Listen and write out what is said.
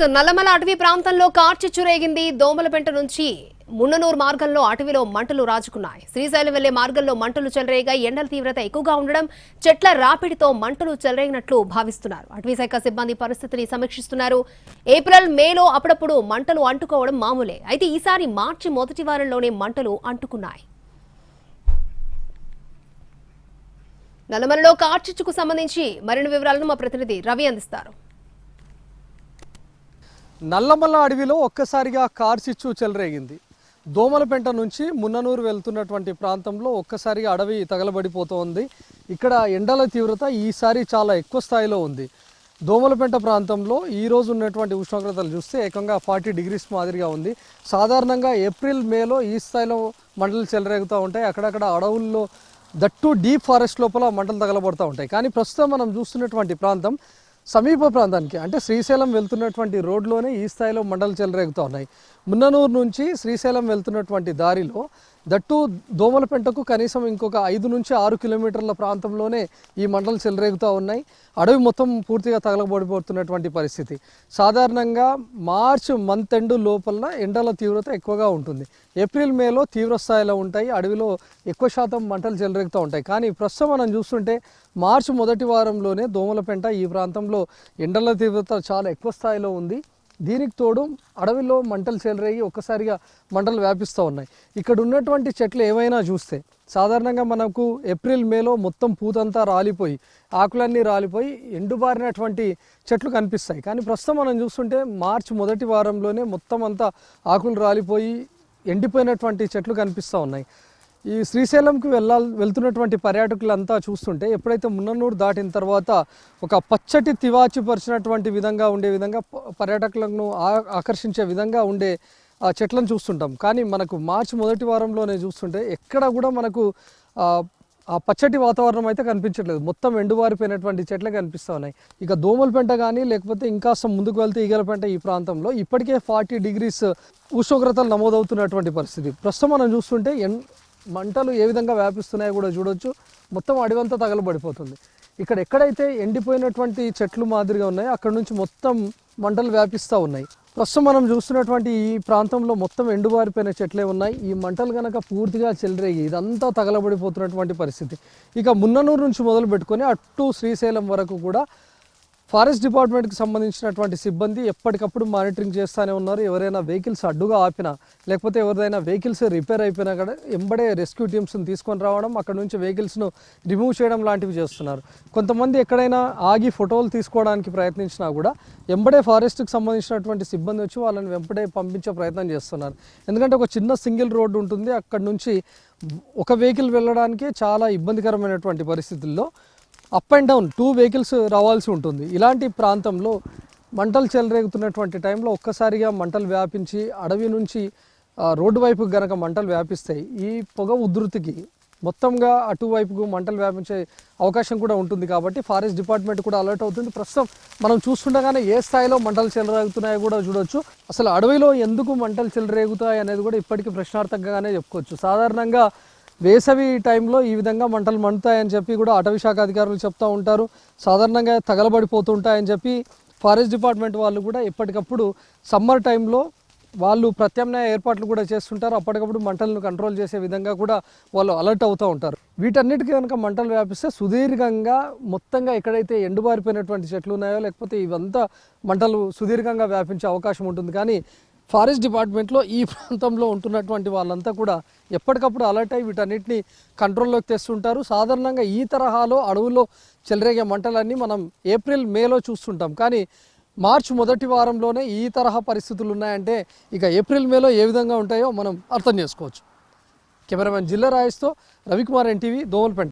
Break Nallamala అటవీ ప్రాంతంలో కార్చి చురేగింది. దోమలపెంట నుంచి మున్ననూరు మార్గంలో అటవీలో మంటలు రాజుకున్నాయి. శ్రీశైలం వెళ్ళే మార్గంలో మంటలు చెలరేగా ఎండల తీవ్రత ఎక్కువగా ఉండడం చెట్ల రాపిడితో మంటలు చెలరేగినట్లు భావిస్తున్నారు. అటవీ శాఖ సిబ్బంది పరిస్థితిని సమీక్షిస్తున్నారు. ఏప్రిల్ మేలో అప్పుడప్పుడు మంటలు అంటుకోవడం మామూలే. అయితే ఈసారి మార్చి మొదటి వారంలోనే మంటలు అంటుకున్నాయి. నల్లమలలో కార్చిచ్చుకు సంబంధించి మరిన్ని వివరాలను మా ప్రతినిధి రవి అందిస్తారు. నల్లమల్ల అడవిలో ఒక్కసారిగా కార్చిచ్చు చెలరేగింది. దోమలపెంట నుంచి మున్ననూరు వెళ్తున్నటువంటి ప్రాంతంలో ఒక్కసారిగా అడవి తగలబడిపోతోంది. ఇక్కడ ఎండల తీవ్రత ఈసారి చాలా ఎక్కువ స్థాయిలో ఉంది. దోమలపెంట ప్రాంతంలో ఈ రోజు ఉన్నటువంటి ఉష్ణోగ్రతలు చూస్తే ఏకంగా ఫార్టీ డిగ్రీస్ మాదిరిగా ఉంది. సాధారణంగా ఏప్రిల్ మేలో ఈ స్థాయిలో మంటలు చెలరేగుతూ ఉంటాయి. అక్కడక్కడ అడవుల్లో దట్టు డీప్ ఫారెస్ట్ లోపల మంటలు తగలబడుతూ ఉంటాయి. కానీ ప్రస్తుతం మనం చూస్తున్నటువంటి ప్రాంతం సమీప ప్రాంతానికి అంటే శ్రీశైలం వెళ్తున్నటువంటి రోడ్లోనే ఈ స్థాయిలో మండలు చెలరేగుతూ ఉన్నాయి. మున్ననూరు నుంచి శ్రీశైలం వెళ్తున్నటువంటి దారిలో దట్టు దోమలపెంటకు కనీసం ఇంకొక ఐదు నుంచి ఆరు కిలోమీటర్ల ప్రాంతంలోనే ఈ మంటలు చెలరేగుతూ ఉన్నాయి. అడవి మొత్తం పూర్తిగా తగలబడిపోతున్నటువంటి పరిస్థితి. సాధారణంగా మార్చ్ మంత్ ఎండ్ లోపల ఎండల తీవ్రత ఎక్కువగా ఉంటుంది. ఏప్రిల్ మేలో తీవ్ర స్థాయిలో ఉంటాయి. అడవిలో ఎక్కువ శాతం మంటలు చెలరేగుతూ ఉంటాయి. కానీ ప్రస్తుతం మనం చూస్తుంటే మార్చి మొదటి వారంలోనే దోమలపెంట ఈ ప్రాంతంలో ఎండల తీవ్రత చాలా ఎక్కువ స్థాయిలో ఉంది. దీనికి తోడు అడవిలో మంటలు చెలరేగి ఒక్కసారిగా మంటలు వ్యాపిస్తూ ఉన్నాయి. ఇక్కడ ఉన్నటువంటి చెట్లు ఏమైనా చూస్తే సాధారణంగా మనకు ఏప్రిల్ మేలో మొత్తం పూతంతా రాలిపోయి ఆకులన్నీ రాలిపోయి ఎండుబారినటువంటి చెట్లు కనిపిస్తాయి. కానీ ప్రస్తుతం మనం చూస్తుంటే మార్చి మొదటి వారంలోనే మొత్తం అంతా ఆకులు రాలిపోయి ఎండిపోయినటువంటి చెట్లు కనిపిస్తూ ఉన్నాయి. ఈ శ్రీశైలంకి వెళ్ళాలి వెళ్తున్నటువంటి పర్యాటకులంతా చూస్తుంటే ఎప్పుడైతే మున్ననూరు దాటిన తర్వాత ఒక పచ్చటి తివాచిపరిచినటువంటి విధంగా ఉండే విధంగా పర్యాటకులను ఆ- ఆకర్షించే విధంగా ఉండే ఆ చెట్లను చూస్తుంటాం. కానీ మనకు మార్చి మొదటి వారంలోనే చూస్తుంటే ఎక్కడ కూడా మనకు ఆ, పచ్చటి వాతావరణం అయితే కనిపించట్లేదు. మొత్తం ఎండువారిపోయినటువంటి చెట్లే కనిపిస్తూ ఉన్నాయి. ఇక దోమల పెంట కానీ లేకపోతే ఇంకా ముందుకు వెళ్తే ఈగల పెంట ఈ ప్రాంతంలో ఇప్పటికే ఫార్టీ డిగ్రీస్ ఉష్ణోగ్రతలు నమోదవుతున్నటువంటి పరిస్థితి. ప్రస్తుతం మనం చూస్తుంటే ఎన్ మంటలు ఏ విధంగా వ్యాపిస్తున్నాయో కూడా చూడొచ్చు. మొత్తం అడవంతా తగలబడిపోతుంది. ఇక్కడ ఎక్కడైతే ఎండిపోయినటువంటి చెట్లు మాదిరిగా ఉన్నాయో అక్కడ నుంచి మొత్తం మంటలు వ్యాపిస్తూ ఉన్నాయి. ప్రస్తుతం మనం చూస్తున్నటువంటి ఈ ప్రాంతంలో మొత్తం ఎండుబారిపోయిన చెట్లే ఉన్నాయి. ఈ మంటలు కనుక పూర్తిగా చెలరేగి ఇదంతా తగలబడిపోతున్నటువంటి పరిస్థితి. ఇక మున్ననూరు నుంచి మొదలు పెట్టుకొని అటు శ్రీశైలం వరకు కూడా ఫారెస్ట్ డిపార్ట్మెంట్కి సంబంధించినటువంటి సిబ్బంది ఎప్పటికప్పుడు మానిటరింగ్ చేస్తూనే ఉన్నారు. ఎవరైనా వెహికల్స్ అడ్డుగా ఆపినా లేకపోతే ఎవరిదైనా వెహికల్స్ రిపేర్ అయిపోయినా కూడా ఎంబడే రెస్క్యూ టీమ్స్ని తీసుకొని రావడం అక్కడ నుంచి వెహికల్స్ను రిమూవ్ చేయడం లాంటివి చేస్తున్నారు. కొంతమంది ఎక్కడైనా ఆగి ఫోటోలు తీసుకోవడానికి ప్రయత్నించినా కూడా ఎంబడే ఫారెస్ట్కి సంబంధించినటువంటి సిబ్బంది వచ్చి వాళ్ళని వెంబడే పంపించే ప్రయత్నం చేస్తున్నారు. ఎందుకంటే ఒక చిన్న సింగిల్ రోడ్డు ఉంటుంది. అక్కడ నుంచి ఒక వెహికల్ వెళ్ళడానికి చాలా ఇబ్బందికరమైనటువంటి పరిస్థితుల్లో up and down two vehicles రావాల్సి ఉంటుంది. ఇలాంటి ప్రాంతంలో మంటలు చెలరేగుతున్నటువంటి టైంలో ఒక్కసారిగా మంటలు వ్యాపించి అడవి నుంచి రోడ్డు వైపు గనక మంటలు వ్యాపిస్తాయి ఈ పొగ ఉధృతికి మొత్తంగా అటువైపుకు మంటలు వ్యాపించే అవకాశం కూడా ఉంటుంది కాబట్టి ఫారెస్ట్ డిపార్ట్మెంట్ కూడా అలర్ట్ అవుతుంది. ప్రస్తుతం మనం చూస్తుండగానే ఏ స్థాయిలో మంటలు చెలరేగుతున్నాయో కూడా చూడొచ్చు. అసలు అడవిలో ఎందుకు మంటలు చెలరేగుతాయి అనేది కూడా ఇప్పటికీ ప్రశ్నార్థకంగానే చెప్పుకోవచ్చు. సాధారణంగా వేసవి టైంలో ఈ విధంగా మంటలు మండుతాయని చెప్పి కూడా అటవీ శాఖ అధికారులు చెప్తూ ఉంటారు. సాధారణంగా తగలబడిపోతుంటాయని చెప్పి ఫారెస్ట్ డిపార్ట్మెంట్ వాళ్ళు కూడా ఎప్పటికప్పుడు సమ్మర్ టైంలో వాళ్ళు ప్రత్యామ్నాయ ఏర్పాట్లు కూడా చేస్తుంటారు. అప్పటికప్పుడు మంటలను కంట్రోల్ చేసే విధంగా కూడా వాళ్ళు అలర్ట్ అవుతూ ఉంటారు. వీటన్నిటికీ కనుక మంటలు వ్యాపిస్తే సుదీర్ఘంగా మొత్తంగా ఎక్కడైతే ఎండుబారిపోయినటువంటి చెట్లు ఉన్నాయో లేకపోతే ఇవంతా మంటలు సుదీర్ఘంగా వ్యాపించే అవకాశం ఉంటుంది. కానీ ఫారెస్ట్ డిపార్ట్మెంట్లో ఈ ప్రాంతంలో ఉంటున్నటువంటి వాళ్ళంతా కూడా ఎప్పటికప్పుడు అలర్ట్ అయ్యి వీటన్నిటిని కంట్రోల్లోకి తెస్తుంటారు. సాధారణంగా ఈ తరహాలో అడవుల్లో చెలరేగే మంటలన్నీ మనం ఏప్రిల్ మేలో చూస్తుంటాం. కానీ మార్చ్ మొదటి వారంలోనే ఈ తరహా పరిస్థితులు ఉన్నాయంటే ఇక ఏప్రిల్ మేలో ఏ విధంగా ఉంటాయో మనం అర్థం చేసుకోవచ్చు. కెమెరామెన్ జిల్లా రాయస్తో రవికుమార్ ఎన్టీవీ దోమలపెంట.